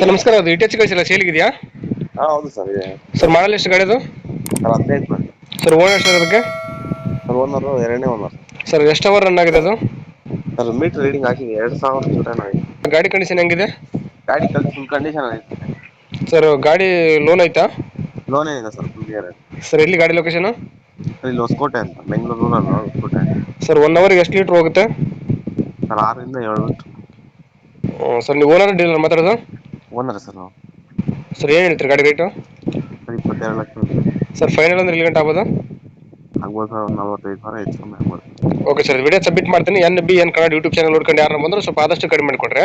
Sir ನಮಸ್ಕಾರ ಅದು ಇಟೆಚ್ ಕಳಿಸಿಲ್ಲ ಸೇಲಿಗಿದೆಯಾ? ಹಾ ಹೌದು ಸರ್ ಇದೆ. ಸರ್ ಮಾಡಲ್ ಎಷ್ಟು ಗಾಡಿದು ಸರ್ ಹದಿನೈದು ಮಾಡಿ ಸರ್ ಓನರ್ ಸರ್ ಅದಕ್ಕೆ? ಸರ್ ಓನರ್ ಎರಡನೇ ಓನರ್. ಸರ್ ಎಷ್ಟು ಅವರ್ ರನ್ ಆಗಿದೆ ಅದು? ಸರ್ ಮೀಟರ್ ರೀಡಿಂಗ್ ಹಾಕಿದೆ ಎರಡು ಸಾವಿರ ಚಿಲ್ಡ್ರನ್ ಆಗಿದೆ. ಗಾಡಿ ಕಂಡೀಷನ್ ಹೆಂಗಿದೆ? ಗಾಡಿ ಕಂಡೀಷನ್ ಫುಲ್ ಕಂಡೀಷನ್ ಆಗಿದೆ. ಸರ್ ಗಾಡಿ ಲೋನ್ ಐತಾ ಲೋನ್ ಏನಿದೆ ಸರ್ ಫುಲ್ ಇಯರ್ ಸರ್ ಎಲ್ಲಿ ಗಾಡಿ ಲೊಕೇಶನ್ ಇಲ್ಲಿ ಹೊಸಕೋಟೆ ಅಂತ Bengaluru rural Hosakote. Sir one ಅವರ್ಗೆ ಎಷ್ಟು ಲೀಟ್ರ್ ಹೋಗುತ್ತೆ? ಸರ್ ಆರರಿಂದ ಏಳು ಹ್ಮ್, ಸರ್ ನೀವು ಓನರ್ ಡೀಲರ್ ಮಾತಾಡೋದು? ಓನರ್ ಸರ್ ನಾವು. ಸರ್ ಏನು ಹೇಳ್ತೀರಿ ಗಾಡಿ ರೇಟು ಸರ್ ಇಪ್ಪತ್ತೆರಡು ಲಕ್ಷ ಸರ್ ಫೈನಲ್ ಅಂದ್ರೆ ಇಲ್ಲಿ ಗಂಟೆ ಆಗ್ಬೋದು? ಆಗ್ಬೋದು ಸರ್ ಒಂದು ನಲ್ವತ್ತೈದು ಸಾವಿರ ಹೆಚ್ಚು ಕಮ್ಮಿ ಆಗ್ಬೋದು. ಓಕೆ ಸರ್ ವಿಡಿಯೋ ಸಬ್ಮಿಟ್ ಮಾಡ್ತೀನಿ. N B N Kannada YouTube channel ನೋಡ್ಕೊಂಡು ಯಾರು ಬಂದರೂ ಸ್ವಲ್ಪ ಆದಷ್ಟು ಕಡಿಮೆ ಮಾಡಿಕೊಡ್ರಿ